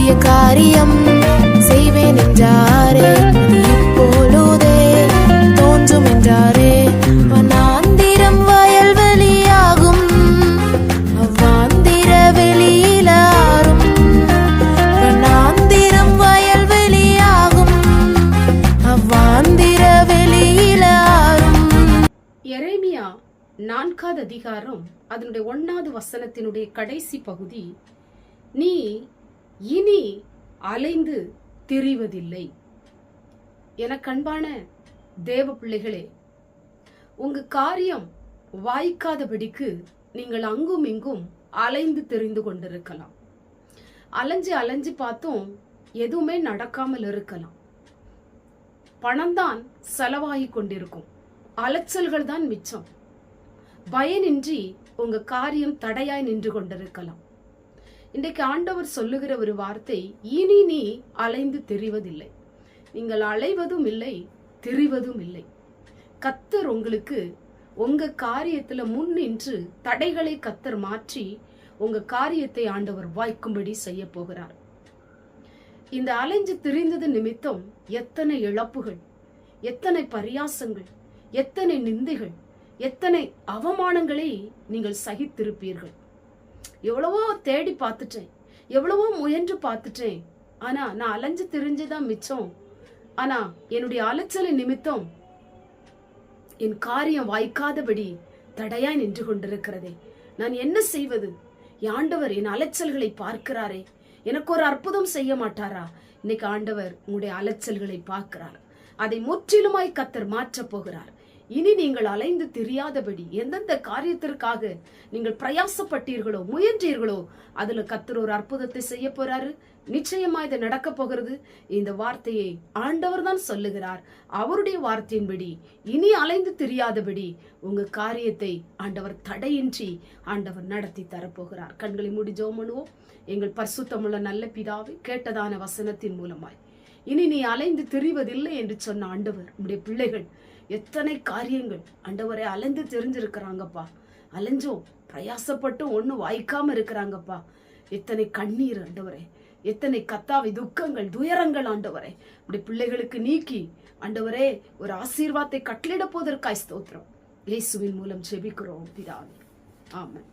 புதிய காரியம் செய்வேன் என்றாரே. அது இப்பொழுதே தோன்றும் என்றாரே. வனாந்திரம் வயல்வெளியாகும் அவ்வாந்திர வெளியிலாரும். வனாந்திரம் வயல்வெளியாகும் அவ்வாந்திர வெளியிலாரும். எரேமியா நான்காவது அதிகாரம் அதனுடைய ஒன்னாவது வசனத்தினுடைய கடைசி பகுதி. நீ இனி அலைந்து திரிவதில்லை. என கண்பான தேவ பிள்ளைகளே உங்க காரியம் வாய்க்காதபடிக்கு நீங்கள் அங்கும் இங்கும் அலைந்து தெரிந்து கொண்டிருக்கலாம். அலைஞ்சு அலைஞ்சு பார்த்தும் எதுவுமே நடக்காமல் இருக்கலாம். பணம்தான் செலவாகி கொண்டிருக்கும். அலைச்சல்கள் தான் மிச்சம். பயனின்றி உங்க காரியம் தடையாய் நின்று கொண்டிருக்கலாம். இன்றைக்கு ஆண்டவர் சொல்லுகிற ஒரு வார்த்தை இனி நீ அலைந்து தெரிவதில்லை. நீங்கள் அலைவதும் இல்லை தெரிவதும் இல்லை. கத்தர் உங்களுக்கு உங்க காரியத்துல முன் நின்று தடைகளை கத்தர் மாற்றி உங்க காரியத்தை ஆண்டவர் வாய்க்கும்படி செய்ய போகிறார். இந்த அலைஞ்சு திரிந்தது நிமித்தம் எத்தனை இழப்புகள் எத்தனை பரியாசங்கள் எத்தனை நிந்தைகள் எத்தனை அவமானங்களை நீங்கள் சகித்திருப்பீர்கள். எவ்வளவோ தேடி பார்த்துட்டேன். எவ்வளவோ முயன்று பார்த்துட்டேன். ஆனா நான் அலைஞ்சு திரிஞ்சுதான் மிச்சம். ஆனா என்னுடைய அலைச்சலை நிமித்தம் என் காரியம் வாய்க்காதபடி தடையாய் நின்று கொண்டிருக்கிறதே. நான் என்ன செய்வது? ஆண்டவர் என் அலைச்சல்களை பார்க்கிறாரே. எனக்கு ஒரு அற்புதம் செய்ய மாட்டாரா? இன்னைக்கு ஆண்டவர் உங்களுடைய அலைச்சல்களை பார்க்கிறார். அதை முற்றிலுமாய் கத்தர் மாற்றப் போகிறார். இனி நீங்கள் அலைந்து தெரியாதபடி எந்தெந்த காரியத்திற்காக நீங்கள் பிரயாசப்பட்டீர்களோ முயன்றீர்களோ அதுல கத்தர் ஒரு அற்புதத்தை செய்ய போறாரு. நிச்சயமா இது நடக்க போகிறது. இந்த வார்த்தையை ஆண்டவர் தான் சொல்லுகிறார். அவருடைய வார்த்தையின்படி இனி அலைந்து தெரியாதபடி உங்க காரியத்தை ஆண்டவர் தடையின்றி ஆண்டவர் நடத்தி தரப்போகிறார் கண்களை மூடி எங்கள் பரிசுத்தமுள்ள நல்ல பிதாவை கேட்டதான வசனத்தின் மூலமாய் இனி நீ அலைந்து தெரிவதில்லை என்று சொன்ன ஆண்டவர் உடைய பிள்ளைகள் எத்தனை காரியங்கள் ஆண்டவரை அலைந்து தெரிஞ்சிருக்கிறாங்கப்பா. அலைஞ்சோம் பிரயாசப்பட்டும் ஒன்றும் வாய்க்காம இருக்கிறாங்கப்பா. எத்தனை கண்ணீர் ஆண்டவரே எத்தனை கத்தாவி துக்கங்கள் துயரங்கள் ஆண்டவரே. இப்படி பிள்ளைகளுக்கு நீக்கி ஆண்டவரே ஒரு ஆசீர்வாதத்தை கட்டளிட போவதற்காய் ஸ்தோத்திரம். இயேசுவின் மூலம் ஜெபிக்கிறோம் பிதாவே. ஆமாம்